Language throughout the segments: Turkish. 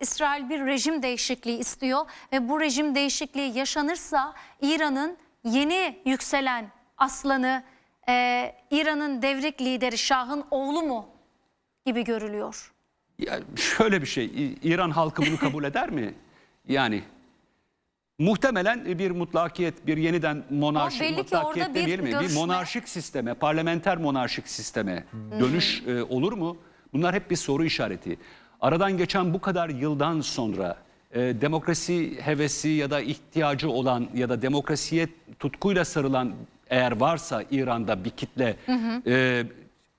İsrail bir rejim değişikliği istiyor ve bu rejim değişikliği yaşanırsa İran'ın yeni yükselen aslanı e, İran'ın devrik lideri Şah'ın oğlu mu gibi görülüyor. Ya şöyle bir şey, İran halkı bunu kabul eder mi? Yani muhtemelen bir mutlakiyet, bir yeniden monarşi, belli ki mutlakiyet bir demeyelim mi? Bir görüşme- monarşik sisteme, parlamenter monarşik sisteme dönüş e, olur mu? Bunlar hep bir soru işareti. Aradan geçen bu kadar yıldan sonra e, demokrasi hevesi ya da ihtiyacı olan ya da demokrasiye tutkuyla sarılan eğer varsa İran'da bir kitle e,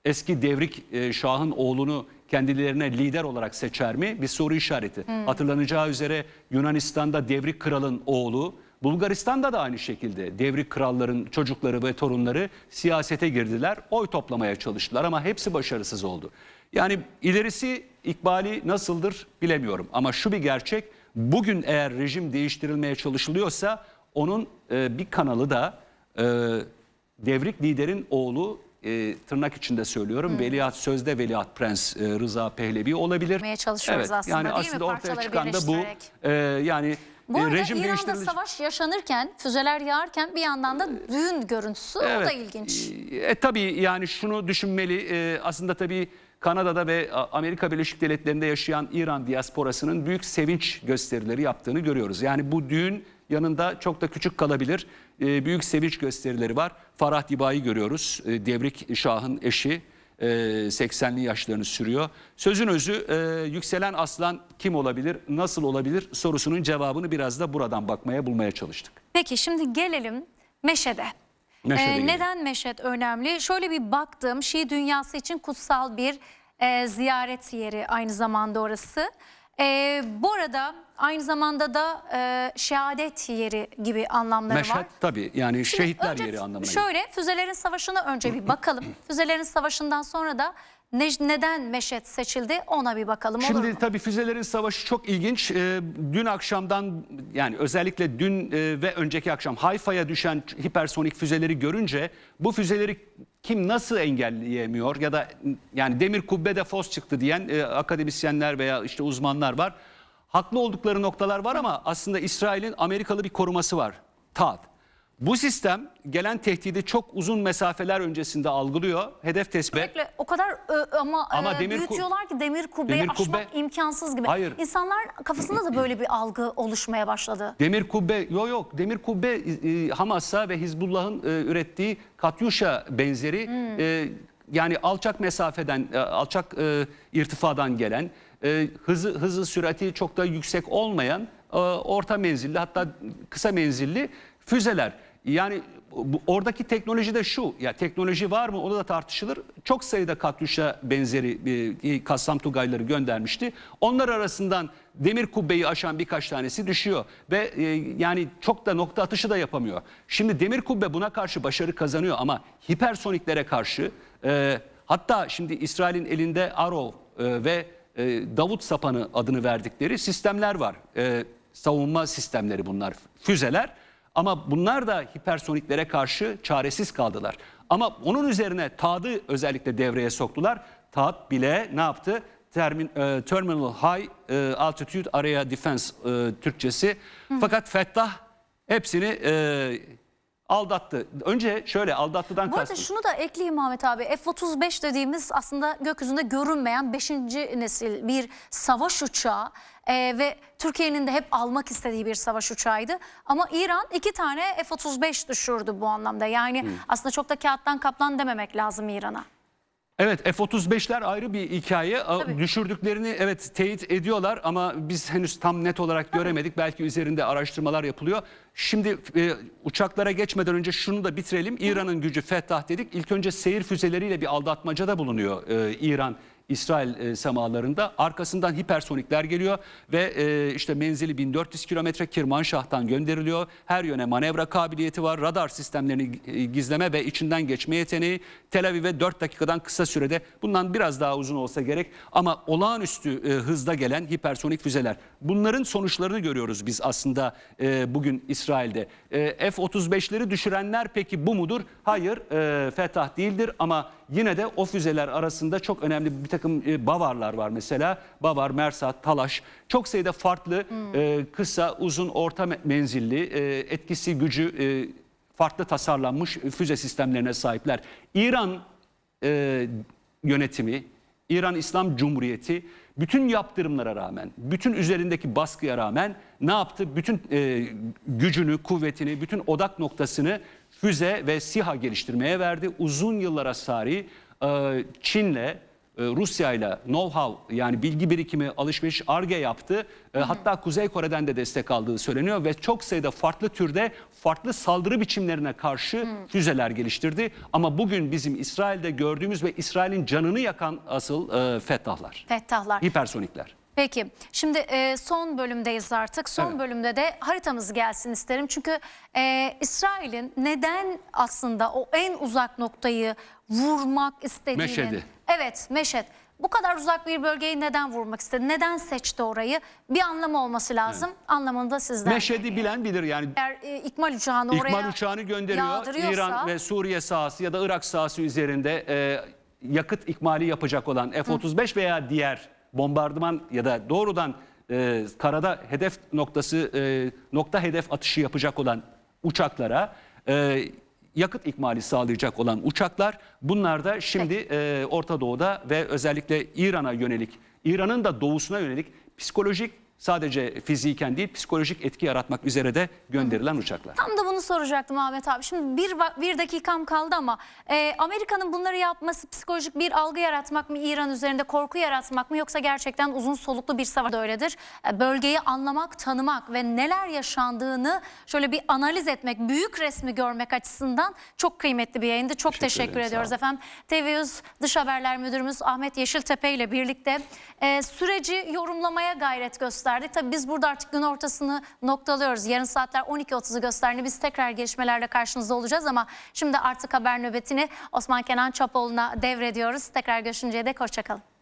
eski devrik e, Şah'ın oğlunu kendilerine lider olarak seçer mi? Bir soru işareti. Hatırlanacağı üzere Yunanistan'da devrik kralın oğlu, Bulgaristan'da da aynı şekilde devrik kralların çocukları ve torunları siyasete girdiler. Oy toplamaya çalıştılar ama hepsi başarısız oldu. Yani ilerisi ikbali nasıldır bilemiyorum. Ama şu bir gerçek bugün eğer rejim değiştirilmeye çalışılıyorsa onun e, bir kanalı da e, devrik liderin oğlu e, tırnak içinde söylüyorum veliaht sözde veliaht prens e, Rıza Pehlevi olabilir. Çalışıyoruz aslında, yani değil mi? aslında ortaya Parçaları çıkan da bu. E, yani Bu e, arada rejim İran'da savaş yaşanırken, füzeler yağarken bir yandan da düğün görüntüsü o da Evet. ilginç. E, tabii yani şunu düşünmeli e, aslında tabii Kanada'da ve Amerika Birleşik Devletleri'nde yaşayan İran diasporasının büyük sevinç gösterileri yaptığını görüyoruz. Yani bu düğün yanında çok da küçük kalabilir. E, büyük sevinç gösterileri var. Farah Diba'yı görüyoruz. E, Devrik Şah'ın eşi. e, 80'li yaşlarını sürüyor. Sözün özü e, yükselen aslan kim olabilir, nasıl olabilir sorusunun cevabını biraz da buradan bakmaya bulmaya çalıştık. Peki şimdi gelelim Meşed'e. Meşed'e Ee, neden Meşed önemli? Şöyle bir baktım Şii dünyası için kutsal bir e, ziyaret yeri aynı zamanda orası. E, bu arada aynı zamanda da e, şehadet yeri gibi anlamları var. Meşhed tabii yani Şimdi şehitler önce yeri anlamına geliyor. Şöyle füzelerin savaşına önce bir bakalım. füzelerin savaşından sonra da ne- neden Meşed seçildi ona bir bakalım olur Şimdi tabii füzelerin savaşı çok ilginç. Ee, dün akşamdan yani özellikle dün e, ve önceki akşam Hayfa'ya düşen hipersonik füzeleri görünce bu füzeleri kim nasıl engelleyemiyor ya da yani demir kubbede fos çıktı diyen e, akademisyenler veya işte uzmanlar var. Haklı oldukları noktalar var ama aslında İsrail'in Amerikalı bir koruması var. TAD. Bu sistem gelen tehdidi çok uzun mesafeler öncesinde algılıyor. Hedef tespit. Sürekli o kadar ö, ama, Ama e, demir ku- büyütüyorlar ki demir kubbeyi Demir aşmak kubbe- imkansız gibi. Hayır. İnsanlar kafasında da böyle bir algı oluşmaya başladı. Demir kubbe yok yok demir kubbe e, Hamas'a ve Hizbullah'ın e, ürettiği Katyusha benzeri e, yani alçak mesafeden e, alçak e, irtifadan gelen e, hızı hızı sürati çok da yüksek olmayan e, orta menzilli hatta kısa menzilli füzeler. Yani bu, oradaki teknoloji de şu ya teknoloji var mı onu da tartışılır. Çok sayıda Katyusha benzeri e, Kassam Tugayları göndermişti. Onlar arasından demir kubbeyi aşan birkaç tanesi düşüyor ve e, yani çok da nokta atışı da yapamıyor. Şimdi demir kubbe buna karşı başarı kazanıyor ama hipersoniklere karşı e, hatta şimdi İsrail'in elinde Arrow e, ve e, Davut Sapanı adını verdikleri sistemler var. E, savunma sistemleri bunlar füzeler ama bunlar da hipersoniklere karşı çaresiz kaldılar. Ama onun üzerine TAD'ı özellikle devreye soktular. TAD bile ne yaptı? Termin, e, Terminal High e, Altitude Area Defense e, Türkçesi. Fakat Fettah hepsini e, aldattı. Önce şöyle aldattıdan Bu arada kastım. şunu da ekleyeyim Ahmet abi. F-35 dediğimiz aslında gökyüzünde görünmeyen 5. nesil bir savaş uçağı e, ve Türkiye'nin de hep almak istediği bir savaş uçağıydı. Ama İran iki tane F-35 düşürdü bu anlamda. Yani aslında çok da kağıttan kaplan dememek lazım İran'a. Evet F-35'ler ayrı bir hikaye. Tabii. Düşürdüklerini evet teyit ediyorlar ama biz henüz tam net olarak göremedik. Belki üzerinde araştırmalar yapılıyor. Şimdi e, uçaklara geçmeden önce şunu da bitirelim. İran'ın gücü Fettah dedik. İlk önce seyir füzeleriyle bir aldatmacada bulunuyor e, İran. İsrail e, semalarında arkasından hipersonikler geliyor ve e, işte menzili 1400 kilometre Kirmanşah'tan gönderiliyor. Her yöne manevra kabiliyeti var. Radar sistemlerini e, gizleme ve içinden geçme yeteneği. Tel Aviv'e 4 dakikadan kısa sürede bundan biraz daha uzun olsa gerek ama olağanüstü e, hızda gelen hipersonik füzeler. Bunların sonuçlarını görüyoruz biz aslında e, bugün İsrail'de. E, F-35'leri düşürenler peki bu mudur? Hayır, e, Fetah değildir ama yine de o füzeler arasında çok önemli bir takım e, Bavarlar var mesela. Bavar, Mersat, Talaş. Çok sayıda farklı e, kısa, uzun, orta me- menzilli, e, etkisi, gücü e, farklı tasarlanmış füze sistemlerine sahipler. İran e, yönetimi, İran İslam Cumhuriyeti bütün yaptırımlara rağmen, bütün üzerindeki baskıya rağmen ne yaptı? Bütün e, gücünü, kuvvetini, bütün odak noktasını füze ve SİHA geliştirmeye verdi. Uzun yıllara sari e, Çin'le, e, Rusya'yla know-how yani bilgi birikimi, alışveriş, arge yaptı. E, Hatta Kuzey Kore'den de destek aldığı söyleniyor ve çok sayıda farklı türde farklı saldırı biçimlerine karşı füzeler geliştirdi. Ama bugün bizim İsrail'de gördüğümüz ve İsrail'in canını yakan asıl e, Fettahlar, Fettahlar. hipersonikler. Peki şimdi e, son bölümdeyiz artık. Son Evet. bölümde de haritamız gelsin isterim. Çünkü e, İsrail'in neden aslında o en uzak noktayı vurmak istediğinin... Meşhed'i. Evet Meşhed. Bu kadar uzak bir bölgeyi neden vurmak istedi? Neden seçti orayı? Bir anlamı olması lazım. Anlamını da sizden. Meşhed'i bilen bilir yani Eğer e, ikmal uçağını oraya İkmal uçağını gönderiyor. yağdırıyorsa- İran ve Suriye sahası ya da Irak sahası üzerinde e, yakıt ikmali yapacak olan F-35 veya diğer bombardıman ya da doğrudan e, karada hedef noktası e, nokta hedef atışı yapacak olan uçaklara e, yakıt ikmali sağlayacak olan uçaklar bunlar da şimdi e, Orta Doğu'da ve özellikle İran'a yönelik İran'ın da doğusuna yönelik psikolojik sadece fiziken değil psikolojik etki yaratmak üzere de gönderilen uçaklar. Tam da bunu soracaktım Ahmet abi. Şimdi bir, bir dakikam kaldı ama e, Amerika'nın bunları yapması psikolojik bir algı yaratmak mı? İran üzerinde korku yaratmak mı? Yoksa gerçekten uzun soluklu bir savaş da öyledir. E, bölgeyi anlamak, tanımak ve neler yaşandığını şöyle bir analiz etmek, büyük resmi görmek açısından çok kıymetli bir yayındı. Çok Teşekkür teşekkür, ederim, ediyoruz efendim. TV100 Dış Haberler Müdürümüz Ahmet Yeşiltepe ile birlikte e, süreci yorumlamaya gayret gösterdik. Tabii biz burada artık gün ortasını noktalıyoruz. Yarın saatler 12.30'u gösterdiğinde biz tekrar gelişmelerle karşınızda olacağız ama şimdi artık haber nöbetini Osman Kenan Çapoğlu'na devrediyoruz. Tekrar görüşünceye dek hoşçakalın.